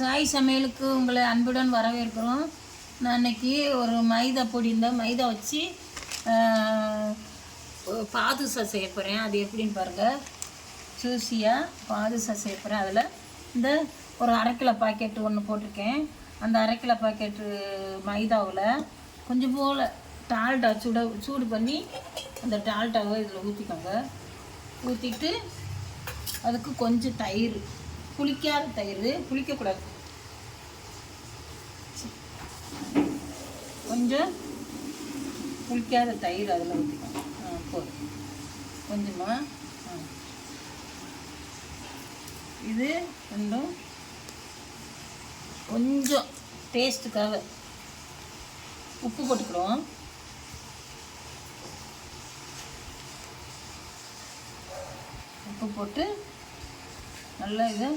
சாய் சமையலுக்கு உங்களை அன்புடன் வரவேற்கிறோம். நான் இன்னைக்கு ஒரு மைதா பொடி இந்த மைதா வச்சு பாதுசா பாதுஷா செய்ய போகிறேன் அது எப்படின்னு பாருங்கள் ஜூஸியாக பாதுஷா செய்ய போகிறேன் அதில் இந்த ஒரு அரை கிலோ ஒன்று போட்டிருக்கேன். அந்த அரை கிலோ பாக்கெட்டு மைதாவில் கொஞ்சம் போல் டால்டா சுட சூடு பண்ணி அந்த டால்டாவை இதில் ஊற்றிக்கோங்க ஊற்றிட்டு அதுக்கு கொஞ்சம் தயிர் புளிக்காத தயிர் புளிக்கக்கூடாது. கொஞ்சம் புளிக்காத தயிர் அதில் ஊற்றிக்கணும் ஆ போதும். கொஞ்சமாக ஆ. இது ரெண்டும் கொஞ்சம் டேஸ்ட்டுக்காக உப்பு போட்டுக்கிறோம். உப்பு போட்டு நல்லா இதை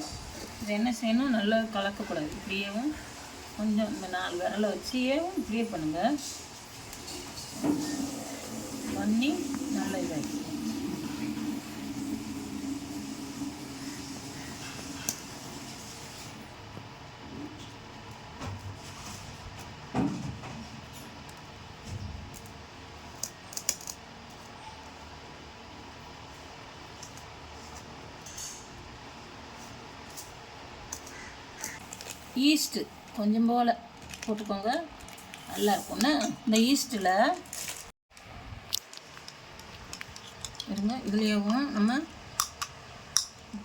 இது என்ன செய்யணும்? நல்லா கலக்கக்கூடாது. இப்படியேவும் கொஞ்சம் இந்த நாலு விரலை வச்சியேவும் இப்படியே பண்ணுங்கள் பண்ணி நல்லா இதாக ஈஸ்ட்டு. கொஞ்சம் போல் போட்டுக்கோங்க. நல்லா இருக்கும்னா இந்த ஈஸ்ட்டில் இருங்க இதுலேயும் நம்ம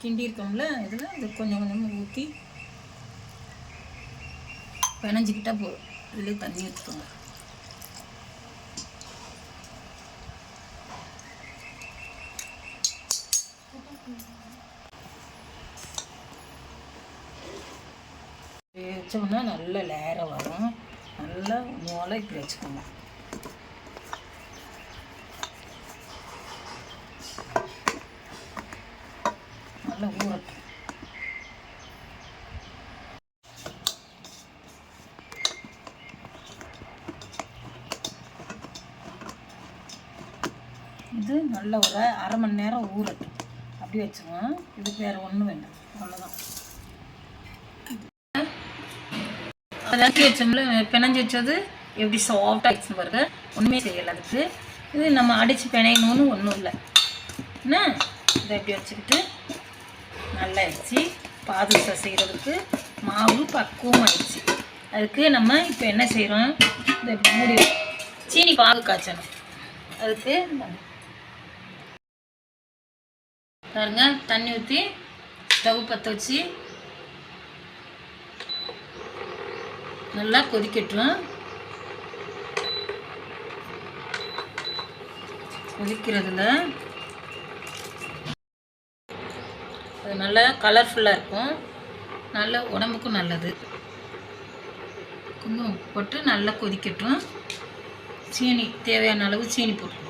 கிண்டி இருக்கோம்ல இதில் இது கொஞ்சம் கொஞ்சமாக ஊற்றி பிணைஞ்சிக்கிட்டா போதும். இதுலேயே தண்ணி எடுத்துக்கோங்க வச்சோம்னா நல்ல லேராக வரும். நல்லா மூளை இப்படி வச்சுக்கோங்க. நல்லா ஊறட்டும் இது நல்ல ஒரு அரை மணி நேரம் ஊறட்டும். அப்படி வச்சுக்குவோம் இதுக்கு வேறு ஒன்றும் வேண்டாம். அவ்வளோதான் அதாக்கி வச்சோம்ல பிணைஞ்சு வச்சது எப்படி சாஃப்டாக ஆயிடுச்சுன்னு பாருங்க. ஒன்றுமே செய்யலை அதுக்கு. இது நம்ம அடித்து பிணையணும்னு ஒன்றும் இல்லை. என்ன? இதை எப்படி வச்சுக்கிட்டு நல்லா ஆயிடுச்சு பாதுஷா செய்கிறதுக்கு மாவு பக்குவம் ஆயிடுச்சு அதுக்கு நம்ம இப்போ என்ன செய்கிறோம் இந்த மூடி சீனி பாகு காய்ச்சணும். அதுக்கு பாருங்க தண்ணி ஊற்றி ஸ்டவ் பற்ற வச்சு நல்லா கொதிக்கட்டும். கொதிக்கிறதுல. அது நல்லா கலர்ஃபுல்லாக இருக்கும். நல்ல உடம்புக்கும் நல்லது. கொஞ்சம் உப்பு போட்டு நல்லா கொதிக்கட்டும். சீனி தேவையான அளவு சீனி போட்டுக்கணும்.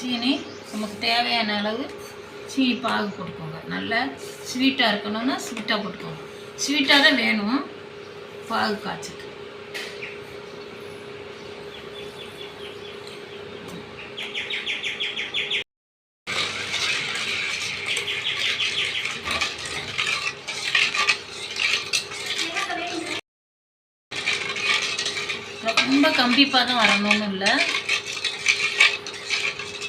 சீனி நமக்கு தேவையான அளவு சீ பாகு போட்டுக்கோங்க. நல்லா ஸ்வீட்டாக இருக்கணும்னா ஸ்வீட்டாக போட்டுக்கோங்க. ஸ்வீட்டாக தான் வேணும் பாகு காய்ச்சிட்டு ரொம்ப கம்பி பதம் வரணும்னு இல்லை.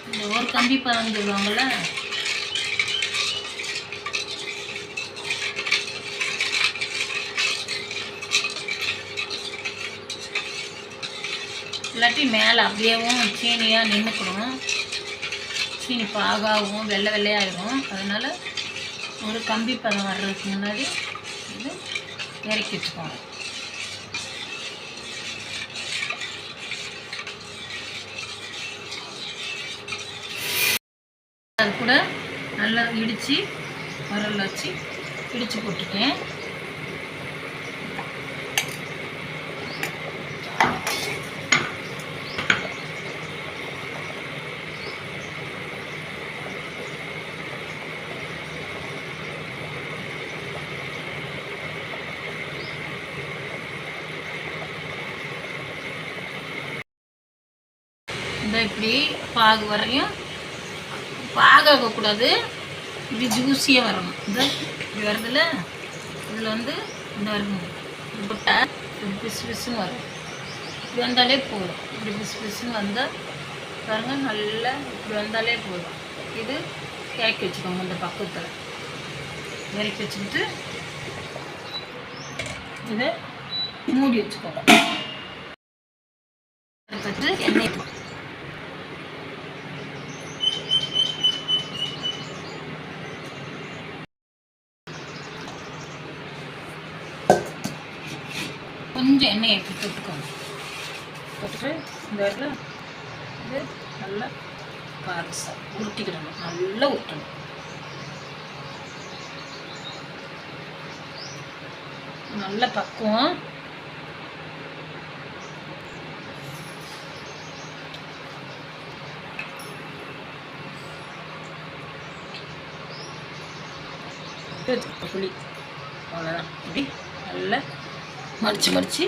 இந்த ஒரு கம்பி பதம் சொல்லுவாங்கள்ல இல்லாட்டி மேலே அப்படியேவும் சீனியாக நின்றுக்கணும் சீனி பாகாகவும் வெள்ளை வெள்ளையாகிடும் அதனால் ஒரு கம்பி பதம் வர்றதுக்கு முன்னாடி இது இறக்கி வச்சுக்கோங்க. அது கூட நல்லா இடித்து வரல வச்சு இடித்து போட்டுருக்கேன். இந்த வரையும் பாக கூடாது இப்படி ஜூஸியாக வரணும். இந்த இப்படி வருதுல்ல இதில் வந்து இந்த வரணும் இப்படி பிசு பிசுன்னு வரும். இப்படி வந்தாலே போதும். இப்படி பிசு பிசுன்னு வந்தால் பாருங்க நல்லா இப்படி வந்தாலே போதும். இது கேக்கி வச்சுக்கோங்க இந்த பக்கத்தில் இறக்கி வச்சுக்கிட்டு இதை மூடி வச்சுக்கோங்க. அடுத்தது எண்ணெய் கொஞ்சம் எண்ணெய் எடுத்து தொட்டுக்கோங்க. போட்டுட்டு இந்த இடத்துல இது நல்லா பாரசா உருட்டிக்கிடணும். நல்லா உருட்டணும். நல்ல பக்குவம். புளி. அவ்வளோதான் இப்படி நல்லா మర్చి మర్చి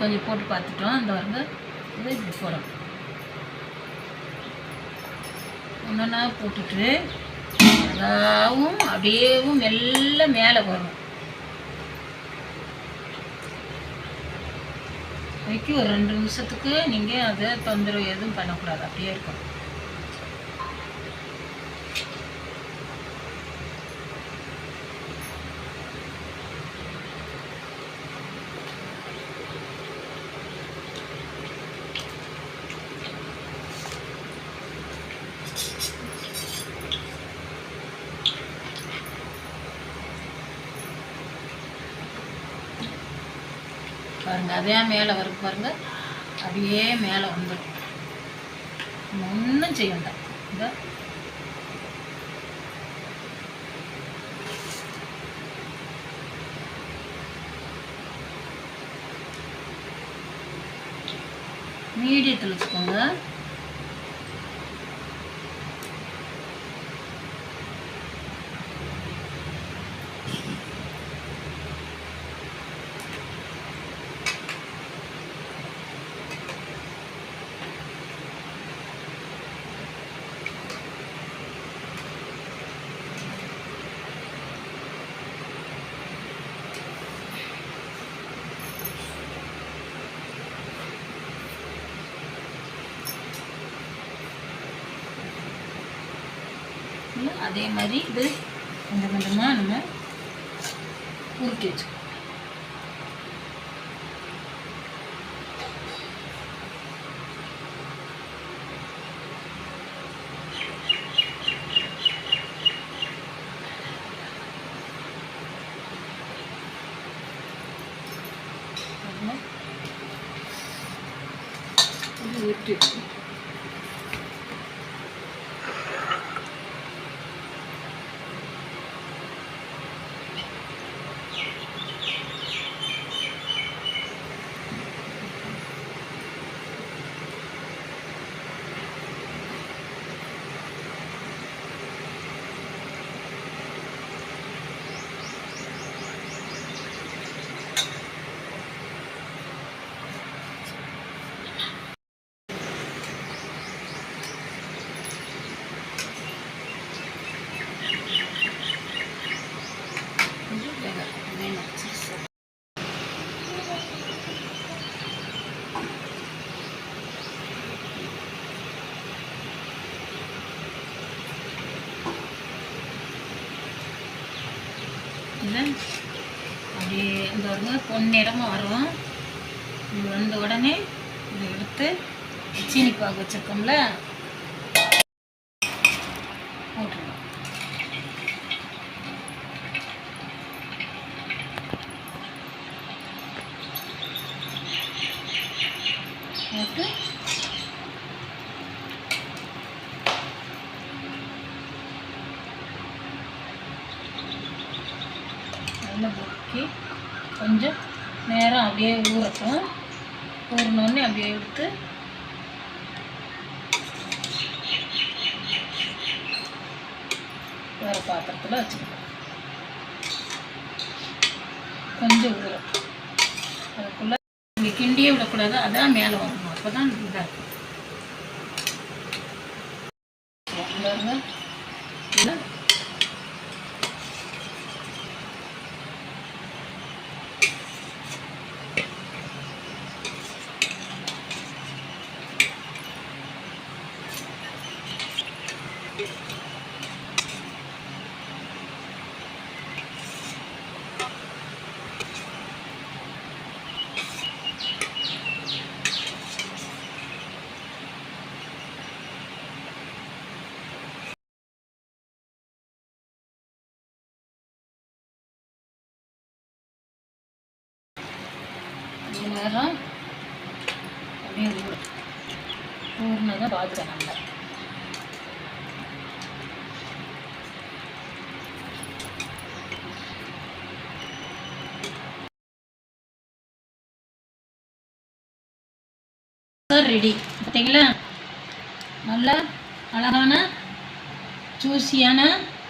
கொஞ்சம் போட்டு பார்த்துட்டோம். அந்த வந்து இதை இப்படி போடணும் ஒன்றா போட்டுட்டு அதாவும் அப்படியேவும் மெல்ல மேலே வரும் வைக்கி ஒரு ரெண்டு நிமிஷத்துக்கு நீங்கள் அதை தொந்தரவு எதுவும் பண்ணக்கூடாது. அப்படியே இருக்கும் பாருங்க அதே மேலே வரும் பாருங்க. அப்படியே மேலே வந்துடும். ஒன்றும் செய்ய வேண்டாம். இந்த மீடியத்தில் வச்சுக்கோங்க இல்லை, அதே மாதிரி இது கொஞ்சம் கொஞ்சமாக நம்ம உருக்கி வச்சுக்கணும். பாருங்கள் வந்து பொன்னிறமாக வரும். இது வந்த உடனே இதை எடுத்து சீனி பாகு வச்சுருக்கோம்ல போட்டுருவோம் போட்டு நல்லா முக்கி கொஞ்சம் நேரம் அப்படியே ஊறட்டும். ஊறினோடனே அப்படியே எடுத்து வேறு பாத்திரத்தில் வச்சுக்கலாம். கொஞ்சம் ஊறும் அதுக்குள்ளே கிண்டியே விடக்கூடாது. அதான் மேலே வரணும். அப்போ தான் இதாக இருக்கும் பாருங்க. இல்லை கொஞ்சம் நேரம் அப்படியே ஊறும் ஊறினதான் பார்த்துக்க நல்லா ரெடி பார்த்தீங்களா நல்லா அழகான ஜூஸியான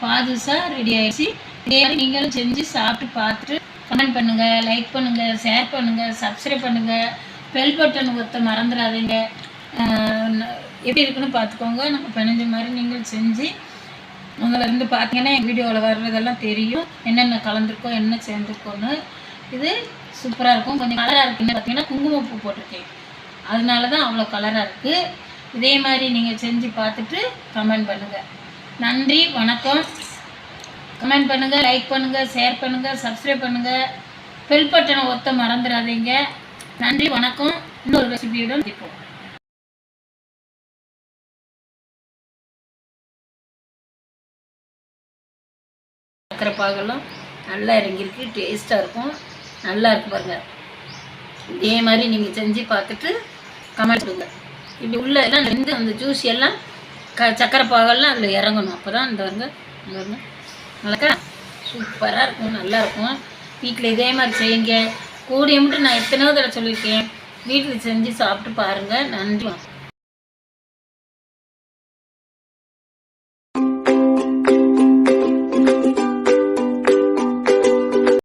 பாதுசா ரெடி ஆயிடுச்சு. இதே மாதிரி நீங்களும் செஞ்சு சாப்பிட்டு பார்த்துட்டு கமெண்ட் பண்ணுங்கள் லைக் பண்ணுங்கள் ஷேர் பண்ணுங்கள் சப்ஸ்கிரைப் பண்ணுங்கள் பெல் பட்டன் ஒத்த மறந்துடாதீங்க. எப்படி இருக்குன்னு பார்த்துக்கோங்க. நம்ம பிணைஞ்ச மாதிரி நீங்கள் செஞ்சு உங்களை இருந்து பார்த்தீங்கன்னா என் வீடியோவில் வர்றதெல்லாம் தெரியும். என்னென்ன கலந்துருக்கோம் என்ன சேர்ந்துருக்கோன்னு இது சூப்பராக இருக்கும். கொஞ்சம் கலராக இருக்குன்னு பார்த்தீங்கன்னா குங்குமப்பூ போட்டிருக்கேன். அதனால தான் அவ்வளோ கலராக இருக்குது இதே மாதிரி நீங்கள் செஞ்சு பார்த்துட்டு கமெண்ட் பண்ணுங்கள் நன்றி வணக்கம். கமெண்ட் பண்ணுங்கள் லைக் பண்ணுங்கள் ஷேர் பண்ணுங்கள் சப்ஸ்கிரைப் பண்ணுங்கள் பெல் பட்டனை ஒத்த மறந்துடாதீங்க. நன்றி வணக்கம். இன்னொரு ரெசிபியுடன் இருப்போம் சக்கரை பாகெல்லாம் நல்லா இறங்கியிருக்கு டேஸ்ட்டாக இருக்கும். நல்லா இருக்கு பாருங்க. இதே மாதிரி நீங்கள் செஞ்சு பார்த்துட்டு கமெண்ட் கொடுங்க. இப்படி உள்ள எல்லாம் ரெண்டு அந்த ஜூஸ் எல்லாம் க சக்கரை பாகெல்லாம் அதில் இறங்கணும். அப்போ தான் இந்த பாருங்க இந்த பாருங்க. நல்லா சூப்பராக இருக்கும் நல்லா இருக்கும் வீட்டில் இதே மாதிரி செய்யுங்க. கூடிய மட்டும் நான் எத்தனையோ தடவை சொல்லியிருக்கேன். வீட்டில் செஞ்சு சாப்பிட்டு பாருங்கள் நன்றி.